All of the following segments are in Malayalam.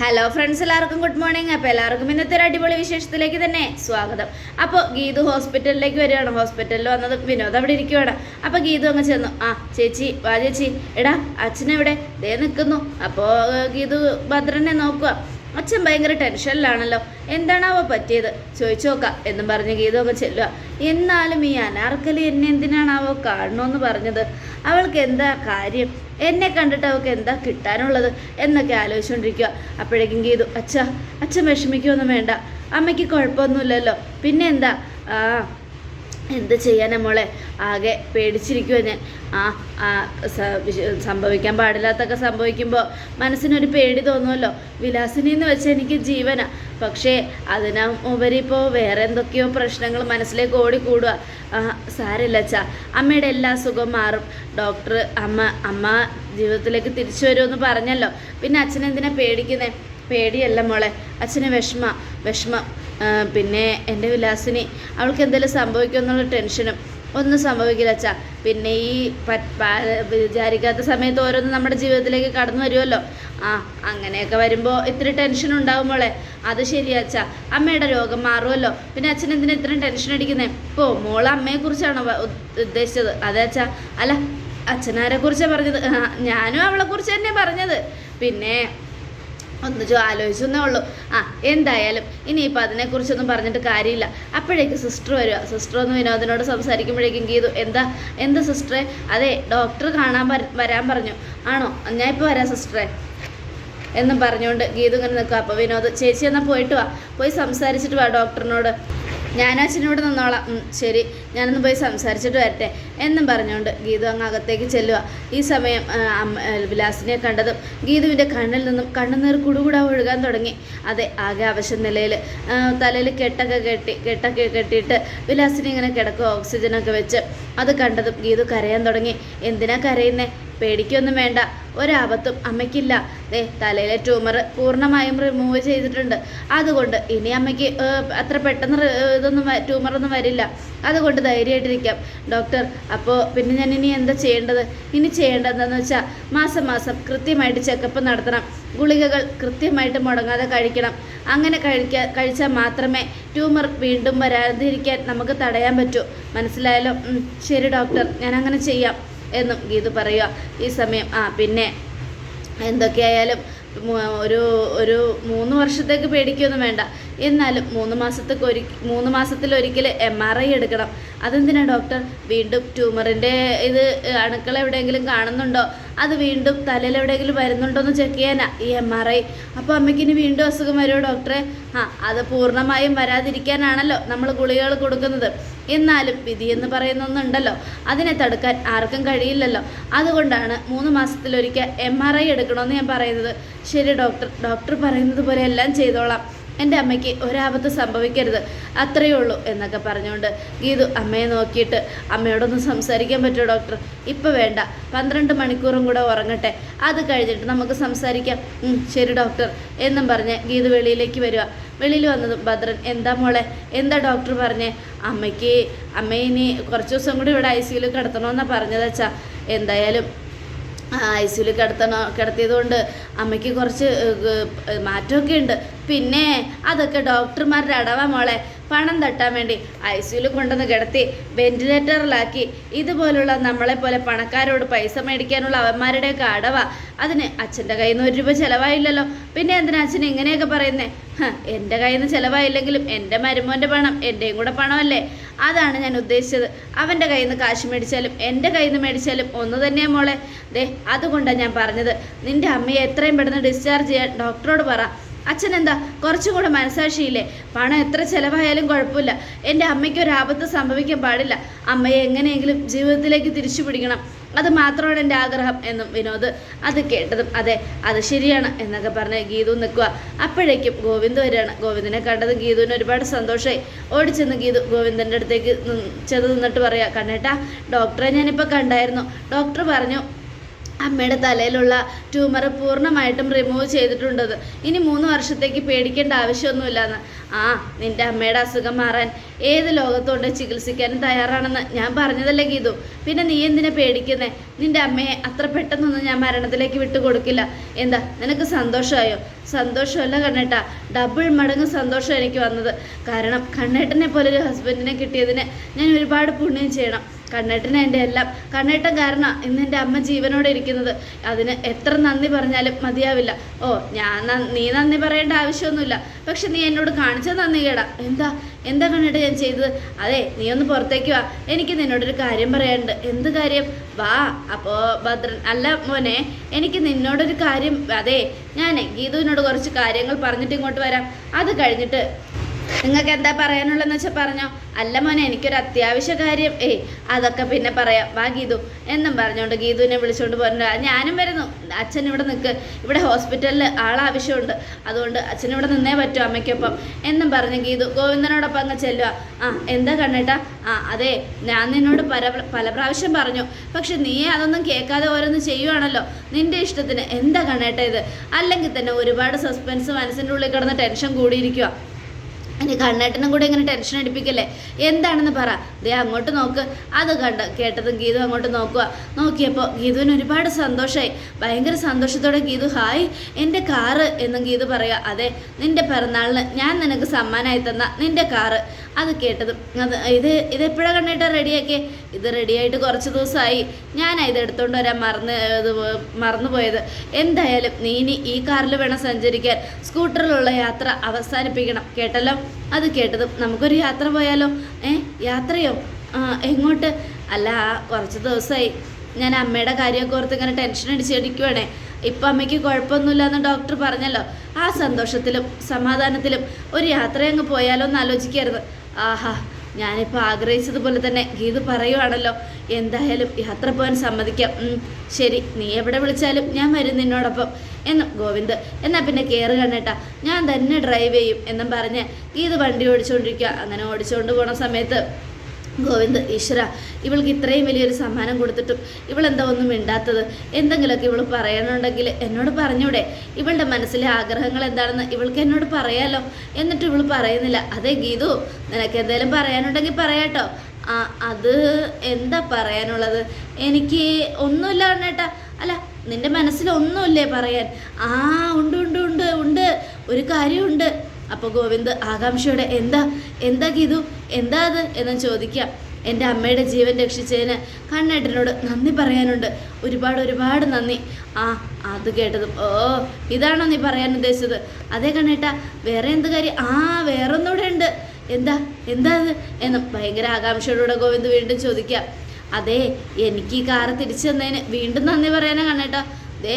ഹലോ ഫ്രണ്ട്സ് എല്ലാവർക്കും ഗുഡ് മോർണിംഗ് അപ്പോൾ എല്ലാവർക്കും ഇന്നത്തെ ഒരു അടിപൊളി വിശേഷത്തിലേക്ക് തന്നെ സ്വാഗതം. അപ്പോൾ ഗീതു ഹോസ്പിറ്റലിലേക്ക് വരികയാണ്. ഹോസ്പിറ്റലിൽ വന്നത് വിനോദ് അവിടെ ഇരിക്കുവാണ്. അപ്പോൾ ഗീതു അങ്ങ് ചെന്നു. ആ ചേച്ചി വാ ചേച്ചി. എടാ അച്ഛനെവിടെ ദേ നിൽക്കുന്നു. അപ്പോൾ ഗീതു ഭദ്രനെ നോക്കുക. അച്ഛൻ ഭയങ്കര ടെൻഷനിലാണല്ലോ. എന്താണാവോ പറ്റിയത്? ചോദിച്ചു നോക്കാം. എന്നും പറഞ്ഞ് ഗീതു അങ്ങ് ചെല്ലുക. എന്നാലും ഈ അനാർക്കലി എന്നെ എന്തിനാണാവോ കാണണമെന്ന് പറഞ്ഞത്. അവൾക്ക് എന്താ കാര്യം? എന്നെ കണ്ടിട്ട് അവൾക്ക് എന്താ കിട്ടാനുള്ളത് എന്നൊക്കെ ആലോചിച്ചുകൊണ്ടിരിക്കുക അപ്പോഴേക്കും ഗീതു അച്ഛ അച്ഛൻ വിഷമിക്കുകയൊന്നും വേണ്ട. അമ്മയ്ക്ക് കുഴപ്പമൊന്നുമില്ലല്ലോ. പിന്നെ എന്താ? ആ എന്ത് ചെയ്യാനാ മോളെ? ആകെ പേടിച്ചിരിക്കുവാ ഞാൻ. ആ സംഭവിക്കാൻ പാടില്ലാത്തൊക്കെ സംഭവിക്കുമ്പോൾ മനസ്സിനൊരു പേടി തോന്നുമല്ലോ വിലാസിനി എന്ന് വെച്ചാൽ എനിക്ക് ജീവനാ. പക്ഷേ അതിനാ ഉപരി ഇപ്പോൾ വേറെ എന്തൊക്കെയോ പ്രശ്നങ്ങൾ മനസ്സിലേക്ക് ഓടിക്കൂടുക സാരമില്ല അച്ഛാ. അമ്മയുടെ എല്ലാ സുഖം മാറും. ഡോക്ടർ അമ്മ അമ്മ ജീവിതത്തിലേക്ക് തിരിച്ചു വരുമെന്ന് പറഞ്ഞല്ലോ. പിന്നെ അച്ഛനെന്തിനാ പേടിക്കുന്നേ? പേടിയല്ല മോളെ. അച്ഛന് വിഷമ. വിഷമം. പിന്നെ എന്റെ വിലാസിനി അവൾക്ക് എന്തെങ്കിലും സംഭവിക്കുമെന്നുള്ള ടെൻഷനും ഒന്നും സംഭവിക്കില്ല അച്ഛാ. പിന്നെ ഈ വിചാരിക്കാത്ത സമയത്ത് ഓരോന്ന് നമ്മുടെ ജീവിതത്തിലേക്ക് കടന്നു വരുമല്ലോ ആ അങ്ങനെയൊക്കെ വരുമ്പോൾ ഇത്തിരി ടെൻഷൻ ഉണ്ടാകുമ്പോളെ അത് ശരിയാ അച്ഛാ. അമ്മയുടെ രോഗം മാറുമല്ലോ പിന്നെ അച്ഛൻ എന്തിനാ ഇത്രയും ടെൻഷൻ അടിക്കുന്നേ? ഇപ്പോൾ മോളെ അമ്മയെക്കുറിച്ചാണോ ഉദ്ദേശിച്ചത്? അതെ അച്ഛാ. അല്ല അച്ഛനാരെക്കുറിച്ചാണ് പറഞ്ഞത്? ഞാനും അവളെക്കുറിച്ച് തന്നെ പറഞ്ഞത്. പിന്നെ ഒന്ന് ആലോചിച്ചെന്നേ ഉള്ളൂ. ആ എന്തായാലും ഇനിയിപ്പോൾ അതിനെക്കുറിച്ചൊന്നും പറഞ്ഞിട്ട് കാര്യമില്ല. അപ്പോഴേക്ക് സിസ്റ്റർ വരിക സിസ്റ്റർ ഒന്ന് വിനോദിനോട് സംസാരിക്കുമ്പോഴേക്കും ഗീതു എന്താ എന്താ സിസ്റ്ററെ അതെ ഡോക്ടർ കാണാൻ വരാൻ പറഞ്ഞു. ആണോ? ഞാൻ ഇപ്പോൾ വരാം സിസ്റ്ററെ എന്നും പറഞ്ഞുകൊണ്ട് ഗീതു ഇങ്ങനെ നിൽക്കുക അപ്പോൾ വിനോദ് ചേച്ചി എന്നാൽ പോയിട്ട് വാ. പോയി സംസാരിച്ചിട്ട് വാ ഡോക്ടറിനോട് ഞാൻ ഇവിടെ നിന്നോളാം. ശരി. ഞാനൊന്ന് പോയി സംസാരിച്ചിട്ട് വരട്ടെ. എന്നും പറഞ്ഞുകൊണ്ട് ഗീതു അങ്ങ് അകത്തേക്ക് ചെല്ലുക ഈ സമയം വിലാസിനെ കണ്ടതും ഗീതുവിന്റെ കണ്ണിൽ നിന്നും കണ്ണുനീർ കുടുകൂടാ ഒഴുകാൻ തുടങ്ങി. അതെ ആകെ അവശ നിലയിൽ തലയിൽ കെട്ടൊക്കെ കെട്ടി കെട്ടൊക്കെ കെട്ടിയിട്ട് വിലാസിനെ ഇങ്ങനെ കിടക്കുക ഓക്സിജനൊക്കെ വെച്ച്. അത് കണ്ടതും ഗീതു കരയാൻ തുടങ്ങി. എന്തിനാ കരയുന്നേ? പേടിക്കൊന്നും വേണ്ട. ഒരാപത്തും അമ്മയ്ക്കില്ല. ദേ തലയിലെ ട്യൂമർ പൂർണമായും റിമൂവ് ചെയ്തിട്ടുണ്ട്. അതുകൊണ്ട് ഇനി അമ്മയ്ക്ക് അത്ര പെട്ടെന്ന് ഇതൊന്നും ട്യൂമറൊന്നും വരില്ല. അതുകൊണ്ട് ധൈര്യമായിട്ടിരിക്കാം. ഡോക്ടർ അപ്പോൾ പിന്നെ ഞാൻ ഇനി എന്താ ചെയ്യേണ്ടത്? ഇനി ചെയ്യേണ്ടതെന്ന് വെച്ചാൽ മാസം മാസം കൃത്യമായിട്ട് ചെക്കപ്പ് നടത്തണം. ഗുളികകൾ കൃത്യമായിട്ട് മുടങ്ങാതെ കഴിക്കണം. അങ്ങനെ കഴിക്കാൻ കഴിച്ചാൽ മാത്രമേ ട്യൂമർ വീണ്ടും വരാതിരിക്കാൻ നമുക്ക് തടയാൻ പറ്റൂ. മനസ്സിലായാലോ ശരി ഡോക്ടർ ഞാൻ അങ്ങനെ ചെയ്യാം എന്നും ഗീതു പറയുക ഈ സമയം ആ പിന്നെ എന്തൊക്കെയായാലും ഒരു ഒരു മൂന്ന് വർഷത്തേക്ക് പേടിക്കുകയൊന്നും വേണ്ട. എന്നാലും മൂന്ന് മാസത്തേക്ക് ഒരു മൂന്ന് മാസത്തിലൊരിക്കൽ എം ആർ ഐ എടുക്കണം. അതെന്തിനാണ് ഡോക്ടർ? വീണ്ടും ട്യൂമറിന്റെ ഇത് അണുക്കൾ എവിടെയെങ്കിലും കാണുന്നുണ്ടോ? അത് വീണ്ടും തലയിൽ എവിടെയെങ്കിലും വരുന്നുണ്ടോ എന്ന് ചെക്ക് ചെയ്യാനാ ഈ എം ആർ ഐ അപ്പോൾ അമ്മയ്ക്ക് ഇനി വീണ്ടും അസുഖം വരുമോ ഡോക്ടറെ? ആ അത് പൂർണമായും വരാതിരിക്കാനാണല്ലോ നമ്മൾ ഗുളികകൾ കൊടുക്കുന്നത്. എന്നാലും വിധി എന്ന് പറയുന്ന ഒന്നുണ്ടല്ലോ അതിനെ തടുക്കാൻ ആർക്കും കഴിയില്ലല്ലോ. അതുകൊണ്ടാണ് മൂന്ന് മാസത്തിലൊരിക്കൽ എം ആർ ഐ എടുക്കണമെന്ന് ഞാൻ പറയുന്നത്. ശരി ഡോക്ടർ ഡോക്ടർ പറയുന്നത് പോലെ എല്ലാം ചെയ്തോളാം. എന്റെ അമ്മയ്ക്ക് ഒരാപത്ത് സംഭവിക്കരുത് അത്രയേ ഉള്ളൂ എന്നൊക്കെ പറഞ്ഞുകൊണ്ട് ഗീതു അമ്മയെ നോക്കിയിട്ട് അമ്മയോടൊന്ന് സംസാരിക്കാൻ പറ്റുമോ ഡോക്ടർ? ഇപ്പം വേണ്ട പന്ത്രണ്ട് മണിക്കൂറും കൂടെ ഉറങ്ങട്ടെ അത് കഴിഞ്ഞിട്ട് നമുക്ക് സംസാരിക്കാം. ശരി ഡോക്ടർ എന്നും പറഞ്ഞ് ഗീതു വെളിയിലേക്ക് വരിക. വെളിയിൽ വന്നതും ഭദ്രൻ എന്താ മോളെ എന്താ ഡോക്ടർ പറഞ്ഞേ? അമ്മയ്ക്ക് അമ്മയെ ഇനി കുറച്ച് ദിവസം കൂടി ഇവിടെ ഐ സിയിൽ കിടത്തണമെന്നാണ് പറഞ്ഞത് വെച്ചാൽ എന്തായാലും ഐ സിയിൽ കിടത്തണ കിടത്തിയത് കൊണ്ട് അമ്മയ്ക്ക് കുറച്ച് മാറ്റമൊക്കെ ഉണ്ട്. പിന്നെ അതൊക്കെ ഡോക്ടർമാരുടെ അടവാ മോളെ. പണം തട്ടാൻ വേണ്ടി ഐ സിയിൽ കൊണ്ടുവന്ന് കിടത്തി വെന്റിലേറ്ററിലാക്കി. ഇതുപോലുള്ള നമ്മളെ പോലെ പണക്കാരോട് പൈസ മേടിക്കാനുള്ള അവന്മാരുടെയൊക്കെ അടവ. അതിന് അച്ഛന്റെ കയ്യിൽ നിന്ന് ഒരു രൂപ ചിലവായില്ലല്ലോ. പിന്നെ എന്തിനാ അച്ഛൻ ഇങ്ങനെയൊക്കെ പറയുന്നേ? എന്റെ കയ്യിൽ നിന്ന് ചിലവായില്ലെങ്കിലും എന്റെ മരുമോന്റെ പണം എന്റെയും കൂടെ പണമല്ലേ? അതാണ് ഞാൻ ഉദ്ദേശിച്ചത്. അവന്റെ കയ്യിൽ നിന്ന് കാശ് മേടിച്ചാലും എന്റെ കയ്യിൽ നിന്ന് മേടിച്ചാലും ഒന്ന് തന്നെയാ മോളെ. ദേ അതുകൊണ്ടാണ് ഞാൻ പറഞ്ഞത്. നിന്റെ അമ്മയെ എത്രയും പെട്ടെന്ന് ഡിസ്ചാർജ് ചെയ്യാൻ ഡോക്ടറോട് പറ. അച്ഛൻ എന്താ കുറച്ചും കൂടെ മനസാക്ഷിയില്ലേ? പണം എത്ര ചിലവായാലും കുഴപ്പമില്ല. എന്റെ അമ്മയ്ക്ക് ഒരു ആപത്ത് സംഭവിക്കാൻ പാടില്ല. അമ്മയെ എങ്ങനെയെങ്കിലും ജീവിതത്തിലേക്ക് തിരിച്ചു പിടിക്കണം. അത് മാത്രമാണ് എന്റെ ആഗ്രഹം എന്നും വിനോദ് അത് കേട്ടതും. അതെ അത് ശരിയാണ് എന്നൊക്കെ പറഞ്ഞ് ഗീതു നിൽക്കുക. അപ്പോഴേക്കും ഗോവിന്ദ് വരികയാണ്. ഗോവിന്ദിനെ കണ്ടത് ഗീതുവിന് ഒരുപാട് സന്തോഷമായി. ഓടിച്ചെന്ന് ഗീതു ഗോവിന്ദന്റെ അടുത്തേക്ക് ചെന്ന് നിന്നിട്ട് പറയാ കണ്ണേട്ടാ ഡോക്ടറെ ഞാനിപ്പോൾ കണ്ടായിരുന്നു. ഡോക്ടർ പറഞ്ഞു അമ്മയുടെ തലയിലുള്ള ട്യൂമർ പൂർണമായിട്ടും റിമൂവ് ചെയ്തിട്ടുണ്ടത്. ഇനി മൂന്ന് വർഷത്തേക്ക് പേടിക്കേണ്ട ആവശ്യമൊന്നുമില്ലെന്ന്. ആ നിന്റെ അമ്മയുടെ അസുഖം മാറാൻ ഏത് ലോകത്തോണ്ട് ചികിത്സിക്കാനും തയ്യാറാണെന്ന് ഞാൻ പറഞ്ഞതല്ലേ ഗീതു. പിന്നെ നീ എന്തിനാ പേടിക്കുന്നേ? നിന്റെ അമ്മയെ അത്ര പെട്ടെന്നൊന്നും ഞാൻ മരണത്തിലേക്ക് വിട്ടുകൊടുക്കില്ല. എന്താ നിനക്ക് സന്തോഷമായോ? സന്തോഷമല്ല കണ്ണേട്ട ഡബിൾ മടങ്ങ് സന്തോഷം എനിക്ക് വന്നത്. കാരണം കണ്ണേട്ടനെ പോലൊരു ഹസ്ബൻഡിനെ കിട്ടിയതിന് ഞാൻ ഒരുപാട് പുണ്യം ചെയ്യണം. കണ്ണേട്ടനെ എന്റെ എല്ലാം. കണ്ണേട്ടൻ കാരണം ഇന്ന് എന്റെ അമ്മ ജീവനോടെ ഇരിക്കുന്നത്. അതിന് എത്ര നന്ദി പറഞ്ഞാലും മതിയാവില്ല. ഓ ഞാൻ നീ നന്ദി പറയേണ്ട ആവശ്യമൊന്നുമില്ല. പക്ഷെ നീ എന്നോട് കാണിച്ച നന്ദി കേടാ. എന്താ? എന്താ കണ്ണേട്ട ഞാൻ ചെയ്തത്? അതെ നീ ഒന്ന് പുറത്തേക്ക് വാ. എനിക്ക് നിന്നോടൊരു കാര്യം പറയാനുണ്ട്. എന്ത് കാര്യം? വാ അപ്പോൾ ഭദ്രൻ അല്ല മോനെ എനിക്ക് നിന്നോടൊരു കാര്യം അതെ ഞാൻ ഗീതുവിനോട് കുറച്ച് കാര്യങ്ങൾ പറഞ്ഞിട്ട് ഇങ്ങോട്ട് വരാം. അത് കഴിഞ്ഞിട്ട് നിങ്ങൾക്ക് എന്താ പറയാനുള്ളതെന്ന് വെച്ചാൽ പറഞ്ഞോ. അല്ല മോനെ എനിക്കൊരു അത്യാവശ്യ കാര്യം. ഏയ് അതൊക്കെ പിന്നെ പറയാം. വാ ഗീതു. എന്നും പറഞ്ഞുകൊണ്ട് ഗീതുവിനെ വിളിച്ചുകൊണ്ട് പറഞ്ഞു ഞാനും വരുന്നു. അച്ഛൻ ഇവിടെ നിൽക്ക് ഇവിടെ ഹോസ്പിറ്റലിൽ ആളാവശ്യമുണ്ട് അതുകൊണ്ട് അച്ഛൻ ഇവിടെ നിന്നേ പറ്റൂ അമ്മയ്ക്കൊപ്പം. എന്നും പറഞ്ഞ് ഗീതു ഗോവിന്ദനോടൊപ്പം അങ്ങ് ചെല്ലുക ആ എന്താ കണ്ണേട്ടാ? ആ അതെ ഞാൻ നിന്നോട് പല പല പ്രാവശ്യം പറഞ്ഞു. പക്ഷെ നീ അതൊന്നും കേൾക്കാതെ ഓരോന്ന് ചെയ്യുവാണല്ലോ. നിന്റെ ഇഷ്ടത്തിന്. എന്താ കണ്ണേട്ട ഇത്? അല്ലെങ്കിൽ തന്നെ ഒരുപാട് സസ്പെൻസ് മനസ്സിന്റെ ഉള്ളിൽ കിടന്ന് ടെൻഷൻ കൂടിയിരിക്കുക ഇനി കണ്ണേട്ടനും കൂടെ ഇങ്ങനെ ടെൻഷൻ അടിപ്പിക്കല്ലേ? എന്താണെന്ന് പറ. ദേ അങ്ങോട്ട് നോക്ക്. അത് കണ്ട കേട്ടതും ഗീതു അങ്ങോട്ട് നോക്കുക. നോക്കിയപ്പോൾ ഗീതുവിന് ഒരുപാട് സന്തോഷമായി ഭയങ്കര സന്തോഷത്തോടെ ഗീതു ഹായ് എന്റെ കാറ് എന്നും ഗീതു പറയുക അതെ നിന്റെ പിറന്നാളിന് ഞാൻ നിനക്ക് സമ്മാനമായി തന്ന നിന്റെ കാറ്. അത് കേട്ടത്. അത് ഇത് ഇതെപ്പോഴാണ് കണ്ടിട്ട് റെഡിയാക്കിയേ? ഇത് റെഡിയായിട്ട് കുറച്ച് ദിവസമായി. ഞാനാ ഇത് എടുത്തുകൊണ്ട് വരാൻ മറന്ന് ഇത് മറന്നുപോയത് എന്തായാലും നീ ഇനി ഈ കാറിൽ വേണം സഞ്ചരിക്കാൻ. സ്കൂട്ടറിലുള്ള യാത്ര അവസാനിപ്പിക്കണം. കേട്ടല്ലോ? അത് കേട്ടതും നമുക്കൊരു യാത്ര പോയാലോ? ഏ? യാത്രയോ? എങ്ങോട്ട്? അല്ല കുറച്ച് ദിവസമായി. ഞാൻ അമ്മയുടെ കാര്യമൊക്കെ ഓർത്ത് ഇങ്ങനെ ടെൻഷൻ അടിച്ചടിക്കുവാണേ ഇപ്പം അമ്മയ്ക്ക് കുഴപ്പമൊന്നുമില്ല എന്ന് ഡോക്ടർ പറഞ്ഞല്ലോ. ആ സന്തോഷത്തിലും സമാധാനത്തിലും ഒരു യാത്ര അങ്ങ് പോയാലോ എന്ന് ആലോചിക്കരുത്. ആഹാ ഞാനിപ്പോൾ ആഗ്രഹിച്ചതുപോലെ തന്നെ ഗീത് പറയുവാണല്ലോ. എന്തായാലും യാത്ര പോകാൻ സമ്മതിക്കാം. ശരി നീ എവിടെ വിളിച്ചാലും ഞാൻ വരും നിന്നോടൊപ്പം. എന്നും ഗോവിന്ദ് എന്നാൽ പിന്നെ കയറ് കണ്ണേട്ടാ ഞാൻ തന്നെ ഡ്രൈവ് ചെയ്യും എന്നും പറഞ്ഞ് ഗീത് വണ്ടി ഓടിച്ചുകൊണ്ടിരിക്കുക അങ്ങനെ ഓടിച്ചുകൊണ്ട് പോണ സമയത്ത് ഗോവിന്ദ് ഈശ്വര ഇവൾക്ക് ഇത്രയും വലിയൊരു സമ്മാനം കൊടുത്തിട്ടും ഇവളെന്താ ഒന്നും മിണ്ടാത്തത്? എന്തെങ്കിലുമൊക്കെ ഇവൾ പറയണമുണ്ടെങ്കിൽ എന്നോട് പറഞ്ഞൂടെ? ഇവളുടെ മനസ്സിലെ ആഗ്രഹങ്ങൾ എന്താണെന്ന് ഇവൾക്ക് എന്നോട് പറയാലോ? എന്നിട്ട് ഇവൾ പറയുന്നില്ല. അതെ ഗീതു നിനക്ക് എന്തെങ്കിലും പറയാനുണ്ടെങ്കിൽ പറയാട്ടോ. ആ അത് എന്താ പറയാനുള്ളത്? എനിക്ക് ഒന്നുമില്ല പറഞ്ഞേട്ടാ അല്ല നിന്റെ മനസ്സിൽ ഒന്നുമില്ലേ പറയാൻ? ആ ഉണ്ട് ഉണ്ട് ഉണ്ട് ഉണ്ട്. ഒരു കാര്യമുണ്ട്. അപ്പോൾ ഗോവിന്ദ് ആകാംക്ഷയോടെ എന്താ? എന്താ ഗീതു? എന്താ അത്? എന്ന് ചോദിക്കാം. എന്റെ അമ്മയുടെ ജീവൻ രക്ഷിച്ചതിന് കണ്ണേട്ടനോട് നന്ദി പറയാനുണ്ട്. ഒരുപാട് ഒരുപാട് നന്ദി. ആ അത് കേട്ടതും. ഓ ഇതാണോ നീ പറയാൻ ഉദ്ദേശിച്ചത്? അതേ കണ്ണേട്ട വേറെ എന്ത് കാര്യം? ആ വേറൊന്നുകൂടെ ഉണ്ട്. എന്താ? എന്താ അത്? എന്നും ഭയങ്കര ആകാംക്ഷയോടുകൂടെ ഗോവിന്ദ് വീണ്ടും ചോദിക്കാം. അതെ എനിക്ക് ഈ കാറ് തിരിച്ചു തന്നതിന് വീണ്ടും നന്ദി പറയാനാ കണ്ണേട്ടാ. ദേ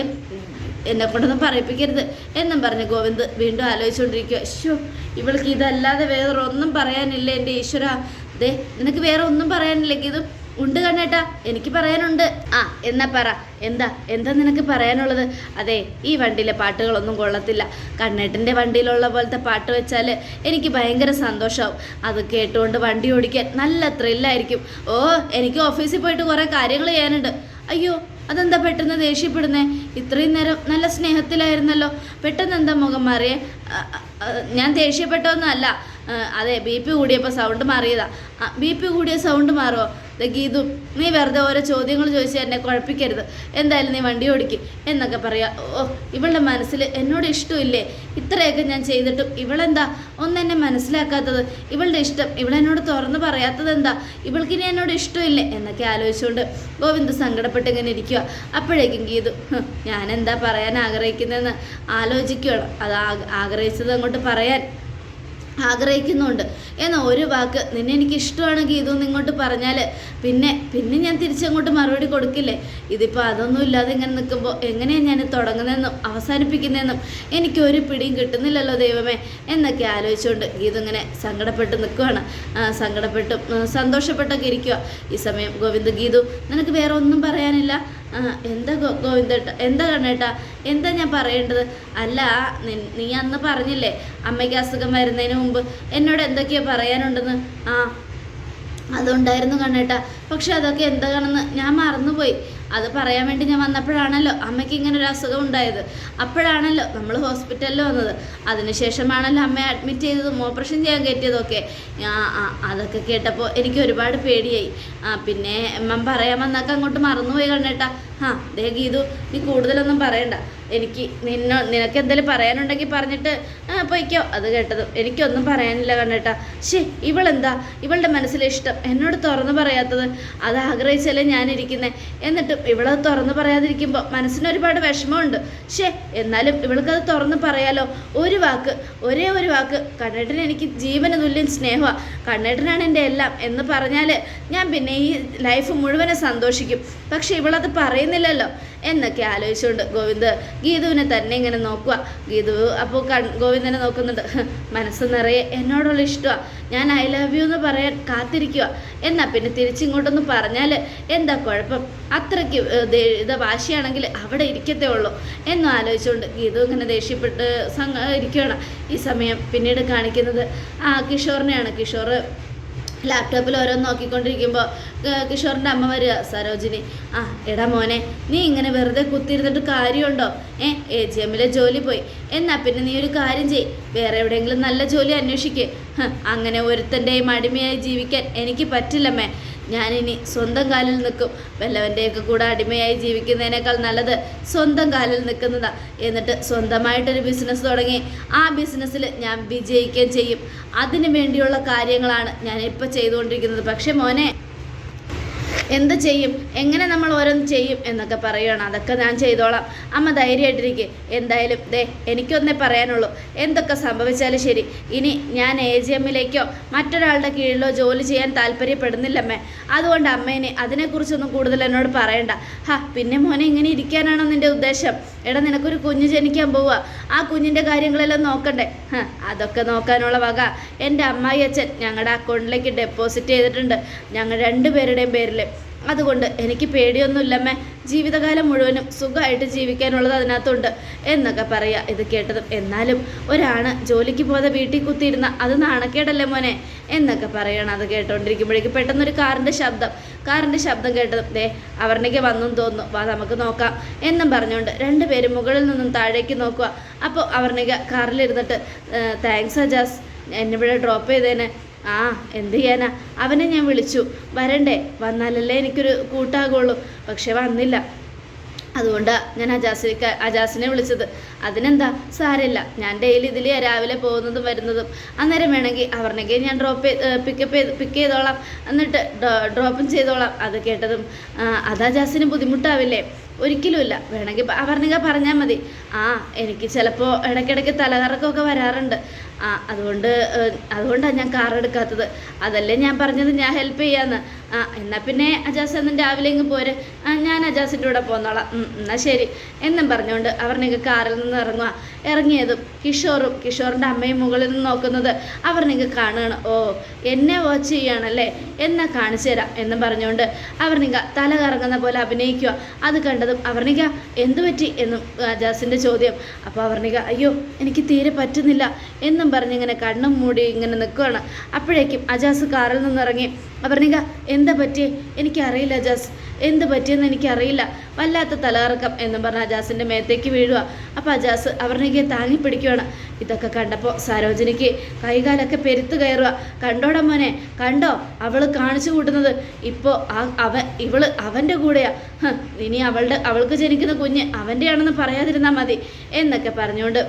എന്നെ കൊണ്ടൊന്നും പറയിപ്പിക്കരുത് എന്നും പറഞ്ഞ് ഗോവിന്ദ് വീണ്ടും ആലോചിച്ചുകൊണ്ടിരിക്കുക. ശോ ഇവൾക്ക് ഇതല്ലാതെ വേറെ ഒന്നും പറയാനില്ല എന്റെ ഈശ്വര? ദേ നിനക്ക് വേറെ ഒന്നും പറയാനില്ലെങ്കിൽ ഇത് ഉണ്ട് കണ്ണേട്ടാ എനിക്ക് പറയാനുണ്ട്. ആ എന്നാ പറ. എന്താ എന്താ നിനക്ക് പറയാനുള്ളത്? അതെ ഈ വണ്ടിയിലെ പാട്ടുകളൊന്നും കൊള്ളത്തില്ല. കണ്ണേട്ടന്റെ വണ്ടിയിലുള്ള പോലത്തെ പാട്ട് വെച്ചാൽ എനിക്ക് ഭയങ്കര സന്തോഷമാവും അത് കേട്ടുകൊണ്ട് വണ്ടി ഓടിക്കാൻ നല്ല ത്രില്ലായിരിക്കും ഓ എനിക്ക് ഓഫീസിൽ പോയിട്ട് കുറേ കാര്യങ്ങൾ ചെയ്യാനുണ്ട്. അയ്യോ അതെന്താ പെട്ടെന്ന് ദേഷ്യപ്പെടുന്നേ? ഇത്രയും നേരം നല്ല സ്നേഹത്തിലായിരുന്നല്ലോ. പെട്ടെന്ന് എന്താ മുഖം മാറിയേ? ഞാൻ ദേഷ്യപ്പെട്ടൊന്നല്ല. അതെ ബി പി കൂടിയപ്പോൾ സൗണ്ട് മാറിയതാ. ബി പി കൂടിയ സൗണ്ട് മാറുമോ ഗീതു നീ വെറുതെ ഓരോ ചോദ്യങ്ങൾ ചോദിച്ച് എന്നെ കുഴപ്പിക്കരുത്. എന്തായാലും നീ വണ്ടി ഓടിക്കും എന്നൊക്കെ പറയാം. ഓ ഇവളുടെ മനസ്സിൽ എന്നോട് ഇഷ്ടമില്ലേ? ഇത്രയൊക്കെ ഞാൻ ചെയ്തിട്ടും ഇവളെന്താ? ഒന്നെന്നെ മനസ്സിലാക്കാത്തത്. ഇവളുടെ ഇഷ്ടം ഇവളെന്നോട് തുറന്ന് പറയാത്തത് എന്താ? ഇവൾക്കിനി എന്നോട് ഇഷ്ടമില്ലേ? എന്നൊക്കെ ആലോചിച്ചുകൊണ്ട് ഗോവിന്ദ് സങ്കടപ്പെട്ട് ഇങ്ങനെ ഇരിക്കുക അപ്പോഴേക്കും ഗീതു ഞാനെന്താ പറയാൻ ആഗ്രഹിക്കുന്നതെന്ന് ആലോചിക്കുകയാണ് അത് ആഗ്ര- ആഗ്രഹിച്ചത് അങ്ങോട്ട് പറയാൻ. ആഗ്രഹിക്കുന്നുണ്ട്. എന്നാൽ ഒരു വാക്ക് നിന്നെ എനിക്ക് ഇഷ്ടമാണെങ്കിൽ ഇതൊന്നും ഇങ്ങോട്ട് പറഞ്ഞാൽ പിന്നെ പിന്നെ ഞാൻ തിരിച്ചങ്ങോട്ട് മറുപടി കൊടുക്കില്ലേ? ഇതിപ്പോൾ അതൊന്നും ഇല്ലാതെ ഇങ്ങനെ നിൽക്കുമ്പോൾ എങ്ങനെയാണ് ഞാൻ തുടങ്ങുന്നതെന്നും അവസാനിപ്പിക്കുന്നതെന്നും എനിക്ക് ഒരു പിടിയും കിട്ടുന്നില്ലല്ലോ ദൈവമേ എന്നൊക്കെ ആലോചിച്ചുകൊണ്ട് ഗീത ഇങ്ങനെ സങ്കടപ്പെട്ട് നിൽക്കുകയാണ് ആ, സങ്കടപ്പെട്ടും സന്തോഷപ്പെട്ടൊക്കെ ഇരിക്കുക ഈ സമയം ഗോവിന്ദ ഗീതു നിനക്ക് വേറെ ഒന്നും പറയാനില്ല? ആ, എന്താ ഗോവിന്ദേട്ട? എന്താ കണ്ണേട്ടാ? എന്താ ഞാൻ പറയേണ്ടത്? അല്ല നീ അന്ന് പറഞ്ഞില്ലേ അമ്മയ്ക്ക് അസുഖം വരുന്നതിന് മുമ്പ് എന്നോട് എന്തൊക്കെയാ പറയാനുണ്ടെന്ന്? ആ അതുണ്ടായിരുന്നു കണ്ണേട്ടാ. പക്ഷെ അതൊക്കെ എന്താണെന്ന് ഞാൻ മറന്നുപോയി. അത് പറയാൻ വേണ്ടി ഞാൻ വന്നപ്പോഴാണല്ലോ അമ്മയ്ക്ക് ഇങ്ങനെ ഒരു അസുഖം ഉണ്ടായത്. അപ്പോഴാണല്ലോ നമ്മൾ ഹോസ്പിറ്റലിൽ വന്നത്. അതിനുശേഷമാണല്ലോ അമ്മയെ അഡ്മിറ്റ് ചെയ്തതും ഓപ്പറേഷൻ ചെയ്യാൻ കയറ്റിയതൊക്കെ. അതൊക്കെ കേട്ടപ്പോൾ എനിക്ക് ഒരുപാട് പേടിയായി. ആ പിന്നെ അമ്മ പറയാമെന്നൊക്കെ അങ്ങോട്ട് മറന്നുപോയി കണ്ടേട്ടാ ആ ദേ ഗീതു നീ കൂടുതലൊന്നും പറയണ്ട. എനിക്ക് നിന്നോ നിനക്ക് എന്തെങ്കിലും പറയാനുണ്ടെങ്കിൽ പറഞ്ഞിട്ട് പൊയ്ക്കോ അത് കേട്ടതും എനിക്കൊന്നും പറയാനില്ല കണ്ണേട്ടാ. ശേ ഇവളെന്താ? ഇവളുടെ മനസ്സിലെ ഇഷ്ടം എന്നോട് തുറന്നു പറയാത്തത് അത് ആഗ്രഹിച്ചല്ലേ ഞാനിരിക്കുന്നത് എന്നിട്ടും ഇവളത് തുറന്നു പറയാതിരിക്കുമ്പോൾ മനസ്സിന് ഒരുപാട് വിഷമമുണ്ട്. ശേ എന്നാലും ഇവൾക്കത് തുറന്നു പറയാലോ. ഒരു വാക്ക് ഒരേ ഒരു വാക്ക്. കണ്ണേട്ടന് എനിക്ക് ജീവന തുല്യം സ്നേഹമാണ് കണ്ണേട്ടനാണ് എന്റെ എല്ലാം എന്ന് പറഞ്ഞാൽ ഞാൻ പിന്നെ ഈ ലൈഫ് മുഴുവനും സന്തോഷിക്കും. പക്ഷെ ഇവളത് പറയുന്നില്ലല്ലോ. എന്നൊക്കെ ആലോചിച്ചുകൊണ്ട് ഗോവിന്ദ് ഗീതുവിനെ തന്നെ ഇങ്ങനെ നോക്കുക. ഗീതു അപ്പോൾ കൺ ഗോവിന്ദനെ നോക്കുന്നുണ്ട്. മനസ്സ് നിറയെ എന്നോടുള്ള ഇഷ്ടമാണ് ഞാൻ ഐ ലവ് യു എന്ന് പറയാൻ കാത്തിരിക്കുക എന്നാൽ പിന്നെ തിരിച്ചിങ്ങോട്ടൊന്ന് പറഞ്ഞാൽ എന്താ കുഴപ്പം? അത്രയ്ക്ക് ഇത് വാശിയാണെങ്കിൽ അവിടെ ഇരിക്കത്തേ ഉള്ളൂ. എന്നും ആലോചിച്ചുകൊണ്ട് ഗീതു ഇങ്ങനെ ദേഷ്യപ്പെട്ട് സംഘ ഇരിക്കുകയാണ് ഈ സമയം പിന്നീട് കാണിക്കുന്നത് ആ കിഷോറിനെയാണ്. കിഷോർ ലാപ്ടോപ്പിൽ ഓരോന്ന് നോക്കിക്കൊണ്ടിരിക്കുമ്പോൾ കിഷോറിന്റെ അമ്മ വരിക സരോജിനി ആ എടാ മോനെ നീ ഇങ്ങനെ വെറുതെ കുത്തിയിരുന്നിട്ട് കാര്യമുണ്ടോ? ഏ എ ജി എമ്മിലെ ജോലി പോയി. എന്നാ പിന്നെ നീ ഒരു കാര്യം ചെയ് വേറെ എവിടെയെങ്കിലും നല്ല ജോലി അന്വേഷിക്കേ. അങ്ങനെ ഒരുത്തന്റെയും അടിമയായി ജീവിക്കാൻ എനിക്ക് പറ്റില്ലമ്മേ. ഞാനിനി സ്വന്തം കാലിൽ നിൽക്കും. വല്ലവന്റെയൊക്കെ കൂടെ അടിമയായി ജീവിക്കുന്നതിനേക്കാൾ നല്ലത് സ്വന്തം കാലിൽ നിൽക്കുന്നതാ. എന്നിട്ട് സ്വന്തമായിട്ടൊരു ബിസിനസ് തുടങ്ങി. ആ ബിസിനസ്സിൽ ഞാൻ വിജയിക്കുകയും ചെയ്യും. അതിനു വേണ്ടിയുള്ള കാര്യങ്ങളാണ് ഞാനിപ്പോൾ ചെയ്തുകൊണ്ടിരിക്കുന്നത്. പക്ഷേ മോനെ എന്ത് ചെയ്യും? എങ്ങനെ നമ്മൾ ഓരോന്ന് ചെയ്യും എന്നൊക്കെ പറയുകയാണ് അതൊക്കെ ഞാൻ ചെയ്തോളാം. അമ്മ ധൈര്യമായിട്ടിരിക്കും. എന്തായാലും ദേ എനിക്കൊന്നേ പറയാനുള്ളൂ. എന്തൊക്കെ സംഭവിച്ചാലും ശരി. ഇനി ഞാൻ എ ജി എമ്മിലേക്കോ മറ്റൊരാളുടെ കീഴിലോ ജോലി ചെയ്യാൻ താല്പര്യപ്പെടുന്നില്ലമ്മേ. അതുകൊണ്ട് അമ്മേനെ അതിനെക്കുറിച്ചൊന്നും കൂടുതൽ എന്നോട് പറയണ്ട. ഹാ പിന്നെ മോനെ ഇങ്ങനെ ഇരിക്കാനാണോ നിന്റെ ഉദ്ദേശം? എടാ നിനക്കൊരു കുഞ്ഞ് ജനിക്കാൻ പോവുക ആ കുഞ്ഞിന്റെ കാര്യങ്ങളെല്ലാം നോക്കണ്ടേ? അതൊക്കെ നോക്കാനുള്ള വക. എന്റെ അമ്മായി അച്ഛൻ ഞങ്ങളുടെ അക്കൗണ്ടിലേക്ക് ഡെപ്പോസിറ്റ് ചെയ്തിട്ടുണ്ട്. ഞങ്ങൾ രണ്ടുപേരുടെയും പേരിൽ അതുകൊണ്ട് എനിക്ക് പേടിയൊന്നുമില്ലമ്മേ. ജീവിതകാലം മുഴുവനും സുഖമായിട്ട് ജീവിക്കാനുള്ളത് അതിനകത്തുണ്ട്. എന്നൊക്കെ പറയാ ഇത് കേട്ടതും. എന്നാലും ഒരാണ് ജോലിക്ക് പോകാതെ വീട്ടിൽ കുത്തിയിരുന്ന അത് നാണക്കേടല്ലേ മോനെ? എന്നൊക്കെ പറയണം അത് കേട്ടോണ്ടിരിക്കുമ്പോഴേക്കും പെട്ടെന്നൊരു കാറിന്റെ ശബ്ദം. കാറിന്റെ ശബ്ദം കേട്ടതും ദേ അവർണയ്ക്ക് വന്നും തോന്നുന്നു. വാ നമുക്ക് നോക്കാം. എന്നും പറഞ്ഞുകൊണ്ട് രണ്ടുപേരും മുകളിൽ നിന്നും താഴേക്ക് നോക്കുക. അപ്പോൾ അവർണിക കാറിലിരുന്നിട്ട് താങ്ക്സ് അജാസ് എന്നെ ഇവിടെ ഡ്രോപ്പ് ചെയ്തേനെ. ആ എന്ത് ചെയ്യാനാ? അവനെ ഞാൻ വിളിച്ചു. വരണ്ടേ? വന്നാലല്ലേ എനിക്കൊരു കൂട്ടാകുള്ളൂ. പക്ഷെ വന്നില്ല. അതുകൊണ്ട് ഞാൻ അജാസിനെ അജാസിനെ വിളിച്ചത്. അതിനെന്താ? സാരമില്ല. ഞാൻ ഡെയിലി ഇതിൽ രാവിലെ പോകുന്നതും വരുന്നതും. അന്നേരം വേണമെങ്കിൽ അവർണെങ്കിൽ ഞാൻ ഡ്രോപ്പ് പിക്കപ്പ് ചെയ്ത് പിക്ക് ചെയ്തോളാം. എന്നിട്ട് ഡ്രോപ്പും ചെയ്തോളാം. അത് കേട്ടതും അത് അജാസിന് ബുദ്ധിമുട്ടാവില്ലേ? ഒരിക്കലുമില്ല. വേണമെങ്കിൽ അവർണിക പറഞ്ഞാൽ മതി. ആ എനിക്ക് ചിലപ്പോൾ ഇടയ്ക്കിടയ്ക്ക് തലകറക്കമൊക്കെ വരാറുണ്ട്. ആ അതുകൊണ്ട് അതുകൊണ്ടാണ് ഞാൻ കാർ എടുക്കാത്തത്. അതല്ലേ ഞാൻ പറഞ്ഞത് ഞാൻ ഹെൽപ്പ് ചെയ്യാന്ന്. ആ എന്നാൽ പിന്നെ അജാസ് എന്നും രാവിലെ ഇങ്ങ് പോര്. ഞാൻ അജാസിന്റെ കൂടെ പോന്നോളാം. എന്നാൽ ശരി. എന്നും പറഞ്ഞുകൊണ്ട് അവർണിക കാറിൽ നിന്ന് ഇറങ്ങുക ഇറങ്ങിയതും കിഷോറും കിഷോറിന്റെ അമ്മയും മുകളിൽ നിന്ന് നോക്കുന്നത് അവർ നിങ്ങൾക്ക് കാണുകയാണ്. ഓ എന്നെ വാച്ച് ചെയ്യുകയാണല്ലേ? എന്നാ കാണിച്ചു തരാം എന്നും പറഞ്ഞുകൊണ്ട് അവർണിക തല കറങ്ങുന്ന പോലെ അഭിനയിക്കുക. അത് കണ്ടതും അവർണിക എന്തു പറ്റി എന്നും ജാസിന്റെ ചോദ്യം. അപ്പോൾ അവർണിക അയ്യോ എനിക്ക് തീരെ പറ്റുന്നില്ല എന്നും പറഞ്ഞിങ്ങനെ കണ്ണും മൂടി ഇങ്ങനെ നിൽക്കുകയാണ്. അപ്പോഴേക്കും അജാസ് കാറിൽ നിന്നിറങ്ങി അപർണിക എന്താ പറ്റിയേ? എനിക്കറിയില്ല ജാസ്. എന്ത് പറ്റിയെന്ന് എനിക്കറിയില്ല. വല്ലാത്ത തലകറക്കം എന്നും പറഞ്ഞ അജാസിന്റെ മേത്തേക്ക് വീഴുക അപ്പോൾ അജാസ് അപർണികയെ താങ്ങി പിടിക്കുകയാണ് ഇതൊക്കെ കണ്ടപ്പോൾ സരോജിനിക്ക് കൈകാലൊക്കെ പെരുത്ത് കയറുക കണ്ടോടാ മോനെ കണ്ടോ? അവൾ കാണിച്ചു കൂട്ടുന്നത്. ഇപ്പോൾ അവൻ ഇവൾ അവന്റെ കൂടെയാ. ഇനി അവളുടെ അവൾക്ക് ജനിക്കുന്ന കുഞ്ഞ് അവന്റെയാണെന്ന് പറയാതിരുന്നാൽ മതി എന്നൊക്കെ പറഞ്ഞുകൊണ്ട്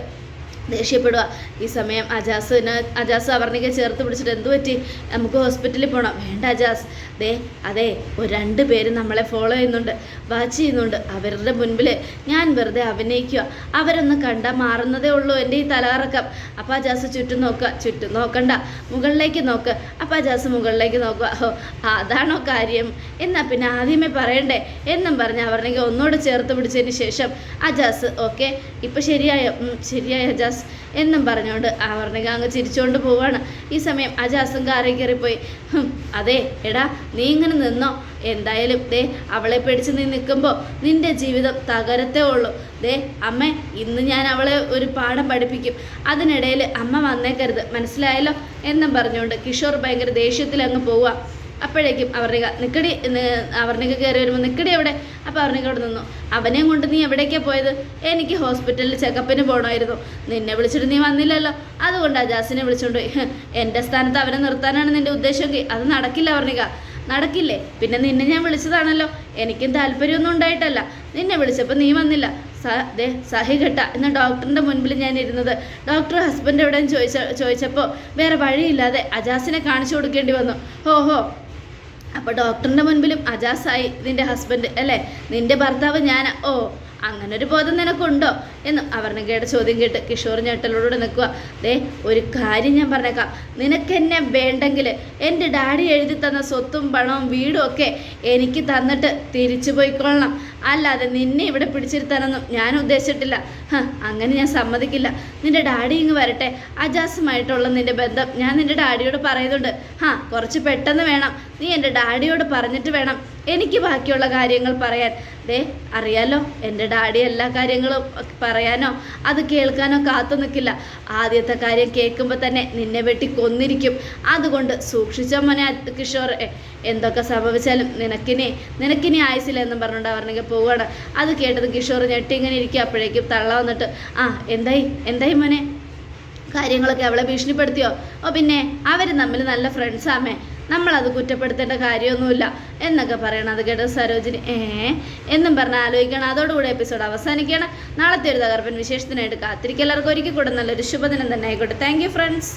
ദേഷ്യപ്പെടുക ഈ സമയം അജാസിന് അജാസ് അവർണിക്ക് ചേർത്ത് പിടിച്ചിട്ട് എന്തു പറ്റി? നമുക്ക് ഹോസ്പിറ്റലിൽ പോകണം വേണ്ട അജാസ്. ദേ അതെ ഒരു രണ്ട് പേര് നമ്മളെ ഫോളോ ചെയ്യുന്നുണ്ട്. വാച്ച് ചെയ്യുന്നുണ്ട്. അവരുടെ മുൻപിൽ ഞാൻ വെറുതെ അഭിനയിക്കുക അവരൊന്ന് കണ്ട മാറുന്നതേ ഉള്ളൂ എന്റെ ഈ തലകറക്കം. അപ്പം അജാസ് ചുറ്റും നോക്കുക ചുറ്റും നോക്കണ്ട. മുകളിലേക്ക് നോക്ക്. അപ്പം അജാസ് മുകളിലേക്ക് നോക്കുക. ഓ അതാണോ കാര്യം? എന്നാൽ പിന്നെ ആദ്യമേ പറയണ്ടേ? എന്നും പറഞ്ഞ് അവർണിക്ക് ഒന്നുകൂടെ ചേർത്ത് പിടിച്ചതിന് ശേഷം അജാസ് ഓക്കെ ഇപ്പം ശരിയായോ? ശരിയായ അജാസ്. എന്നും പറഞ്ഞുകൊണ്ട് അവർണിക അങ്ങ് ചിരിച്ചുകൊണ്ട് പോവാണ്. ഈ സമയം അജാസും കാറിൽ കയറിപ്പോയി. "ഹും, അതെ എടാ നീ ഇങ്ങനെ നിന്നോ? എന്തായാലും ദേ അവളെ പിടിച്ച് നീ നിൽക്കുമ്പോൾ നിന്റെ ജീവിതം തകരത്തേ ഉള്ളൂ. ദേ അമ്മ ഇന്ന് ഞാൻ അവളെ ഒരു പാഠം പഠിപ്പിക്കും. അതിനിടയിൽ അമ്മ വന്നേക്കരുത് മനസ്സിലായല്ലോ? എന്നും പറഞ്ഞുകൊണ്ട് കിഷോർ ഭയങ്കര ദേഷ്യത്തിൽ അങ്ങ് പോവുക അപ്പോഴേക്കും അവർണിക നിക്കടി അവർണിക കയറി വരുമ്പോൾ നിക്കടി എവിടെ? അപ്പോൾ അവർണിക അവിടെ നിന്നു. അവനെയും കൊണ്ട് നീ എവിടേക്കാണ് പോയത്? എനിക്ക് ഹോസ്പിറ്റലിൽ ചെക്കപ്പിന് പോകണമായിരുന്നു നിന്നെ വിളിച്ചിട്ട് നീ വന്നില്ലല്ലോ. അതുകൊണ്ട് അജാസിനെ വിളിച്ചുകൊണ്ട് പോയി. എന്റെ സ്ഥാനത്ത് അവനെ നിർത്താനാണ് നിന്റെ ഉദ്ദേശമെങ്കിൽ. അത് നടക്കില്ല അവർണിക. നടക്കില്ലേ? പിന്നെ നിന്നെ ഞാൻ വിളിച്ചതാണല്ലോ. എനിക്കും താല്പര്യമൊന്നും ഉണ്ടായിട്ടല്ല. നിന്നെ വിളിച്ചപ്പോൾ നീ വന്നില്ല. ദേ സഹി കെട്ട എന്ന ഡോക്ടറിന്റെ മുൻപിൽ ഞാൻ ഇരുന്നത്. ഡോക്ടർ ഹസ്ബൻഡ് എവിടെയെന്ന് ചോദിച്ച ചോദിച്ചപ്പോൾ വേറെ വഴിയില്ലാതെ അജാസിനെ കാണിച്ചു കൊടുക്കേണ്ടി വന്നു. ഹോ ഹോ അപ്പോൾ ഡോക്ടറിന്റെ മുൻപിലും അജാസായി നിന്റെ ഹസ്ബൻഡ് അല്ലേ? നിന്റെ ഭർത്താവ് ഞാൻ ഓ അങ്ങനെ ഒരു ബോധം നിനക്കുണ്ടോ? എന്ന് അവരുടെ കേട്ട ചോദ്യം കേട്ട് കിഷോർ ഞെട്ടലോട് നിൽക്കുക ദേ ഒരു കാര്യം ഞാൻ പറഞ്ഞേക്കാം. നിനക്കെന്നെ വേണ്ടെങ്കിൽ എന്റെ ഡാഡി എഴുതി തന്ന സ്വത്തും പണവും വീടും ഒക്കെ എനിക്ക് തന്നിട്ട് തിരിച്ചു പോയിക്കൊള്ളണം. അല്ലാതെ നിന്നെ ഇവിടെ പിടിച്ചിരുത്താനൊന്നും ഞാൻ ഉദ്ദേശിച്ചിട്ടില്ല. അങ്ങനെ ഞാൻ സമ്മതിക്കില്ല. നിന്റെ ഡാഡി ഇങ്ങ് വരട്ടെ. അജാസുമായിട്ടുള്ള നിന്റെ ബന്ധം ഞാൻ നിന്റെ ഡാഡിയോട് പറയുന്നുണ്ട്. ഹാ കുറച്ച് പെട്ടെന്ന് വേണം. നീ എന്റെ ഡാഡിയോട് പറഞ്ഞിട്ട് വേണം എനിക്ക് ബാക്കിയുള്ള കാര്യങ്ങൾ പറയാൻ. ദേ അറിയാലോ എന്റെ ഡാഡി എല്ലാ കാര്യങ്ങളും പറയാനോ അത് കേൾക്കാനോ കാത്തു നിൽക്കില്ല. ആദ്യത്തെ കാര്യം കേൾക്കുമ്പോൾ തന്നെ നിന്നെ വെട്ടി കൊന്നിരിക്കും. അതുകൊണ്ട് സൂക്ഷിച്ച മോനെ കിഷോർ എന്തൊക്കെ സംഭവിച്ചാലും നിനക്കിനി നിനക്കിനി ആയുസില്ല എന്നും പറഞ്ഞുകൊണ്ട് അവരുടെ പോവുകയാണ്. അത് കേട്ടത് കിഷോർ ഞെട്ടി ഇങ്ങനെ ഇരിക്കുക അപ്പോഴേക്കും തള്ള വന്നിട്ട് ആ എന്തായി? എന്തായി മോനെ? കാര്യങ്ങളൊക്കെ അവളെ ഭീഷണിപ്പെടുത്തിയോ? ഓ പിന്നെ അവർ തമ്മിൽ നല്ല ഫ്രണ്ട്സാമേ നമ്മളത് കുറ്റപ്പെടുത്തേണ്ട കാര്യമൊന്നുമില്ല. എന്നൊക്കെ പറയണം അത് കേട്ട സരോജിനി. ഏ എന്നും പറഞ്ഞ് ആലോചിക്കണം. അതോടുകൂടി എപ്പിസോഡ് അവസാനിക്കുകയാണ്. നാളത്തെ ഒരു തകർപ്പൻ വിശേഷത്തിനായിട്ട് കാത്തിരിക്കും എല്ലാവർക്കും ഒരിക്കൽ കൂടെ നല്ലൊരു ശുഭദിനം തന്നെ ആയിക്കോട്ടെ. Thank friends